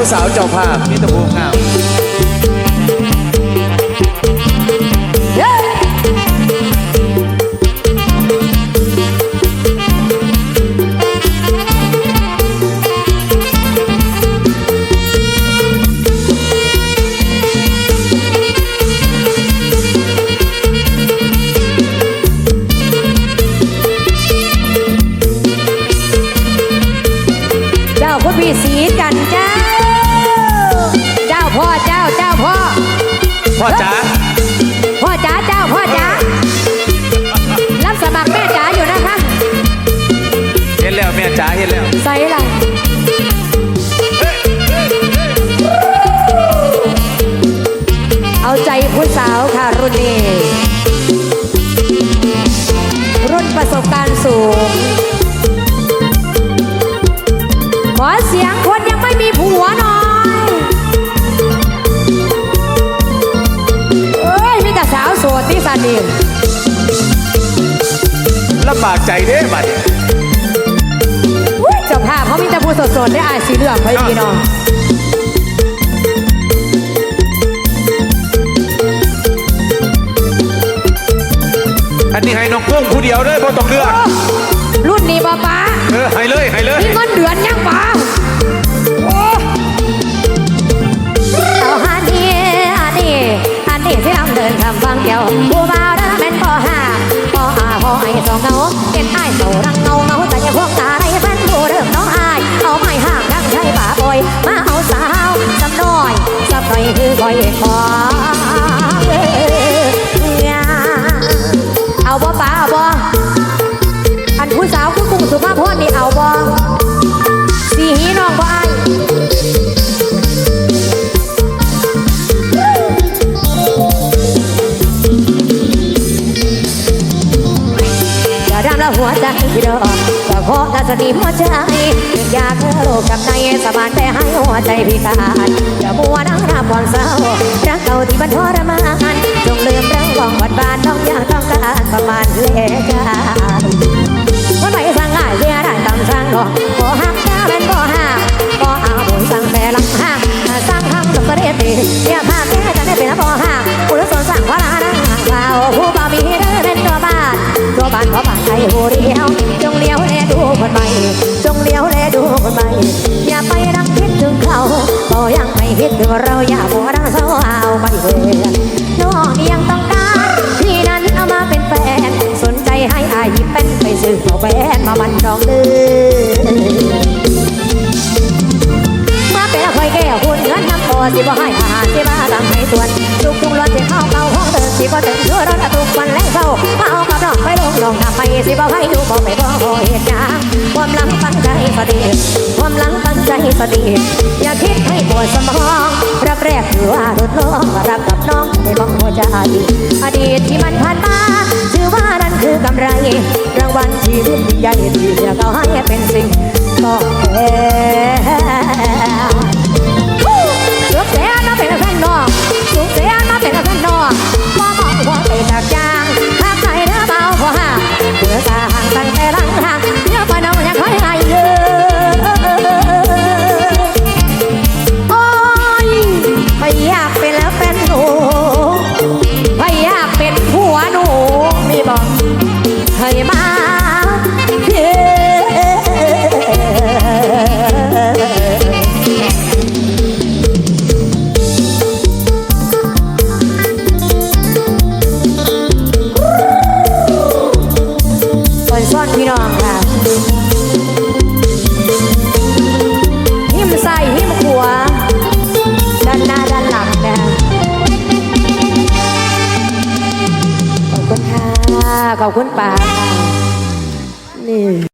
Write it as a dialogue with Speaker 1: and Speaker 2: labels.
Speaker 1: ผู้สาวเจ้าภาพมิตรภูมิงาม
Speaker 2: พ่อจ๋าพ่อ
Speaker 1: จ๋า
Speaker 2: เจ้าพ่อจ๋ารับสมัครแม่จ๋าอยู่นะคะ
Speaker 1: เห็นแล้วแม่จ๋าเห็นแล้ว
Speaker 2: ใส่อะ สาวโสดที่สันดี
Speaker 1: ลำบากใจเด้บัดนี้
Speaker 2: อุ๊ยเจ้าภาพเขามีแต่ผู้โสดๆได้อายสีเหลืองเฮ้ยพี่น้อง
Speaker 1: อันนี้ให้น้องกุ้งผู้เดียวเลยบ่ต้องเลือก
Speaker 2: รุ่นนี้ป้าป้า
Speaker 1: เออให้เลยให้เลย
Speaker 2: มีเงินเดือนยังป้า เงาเป็นไอ้เสารังเงาเงาแต่ยังพวกตาไรแฟนผู้เริ่มน้องอายเอาไม้ห่างทั้งใช้ป่าปอยมาเอาสาวสำน้อยสับหน่อยคือคอยคอย ดำละหัวใจพี่ดอกก็ขอทัศนีหัวใจอยากเธอโลกกับในสบานแต่ให้หัวใจพิการอย่ามัวนั่งรับความเศร้ารักเก่าที่มันทรมานจงลืมเรื่องของวัดบ้านต้องอยากต้องการประมาณเลกาวันไหนสั่งง่ายเสียได้ตามสั่งดอกขอหักจ้าเป็นบ่หักบ่เอาบุญสั่งแต่ลังหักสั่งหักสมประเดี๋ยวตีอย่าพาแก่จะได้เป็นบ่หักอุลสนสั่งว่าลาดังห่างเปล่าผู้บ่มีเด้อเป็นตัวบ้านตัวบ้านขอ บ้านใจหูเดียวจงเลี้ยวแลดูคนใหม่จงเลี้ยวแลดูคนใหม่อย่าไปรังคิดถึงเขาก็ยังไม่คิดถึงเราอย่ามัวรังเศร้าเอาไม่เวรน้องยังต้องการที่นั้นเอามาเป็นแฟนสนใจให้อายิเป็นไปซื้อเอาแฟนมามันจองเดืมาเป็นคอยแก้วคุณเงินน้ำพอสิบ่ให้อาหารสิบ้าตังให้ส่วนทุกทุกรถที่เข้าเก่า สิบ่ถึงเธอรถทุกวันแรงเศร้ามาเอากับน้องไปลงน้องทำไปสิบ่ให้ดูบ่ไปบ่เหตุการณ์ความหลังตั้งใจสดีความหลังตั้งใจสดีอย่าคิดให้ปวดสมองรักแรกคือว่าลดลงรักกับน้องในมองหัวใจอดีตที่มันผ่านมาถือว่านั่นคือกำไรรางวัลชีวิตใหญ่ที่อยากเอาให้เป็นสิ่ง ให้มาเด้คนซ่อนพี่น้อง ขอบคุณป่านี่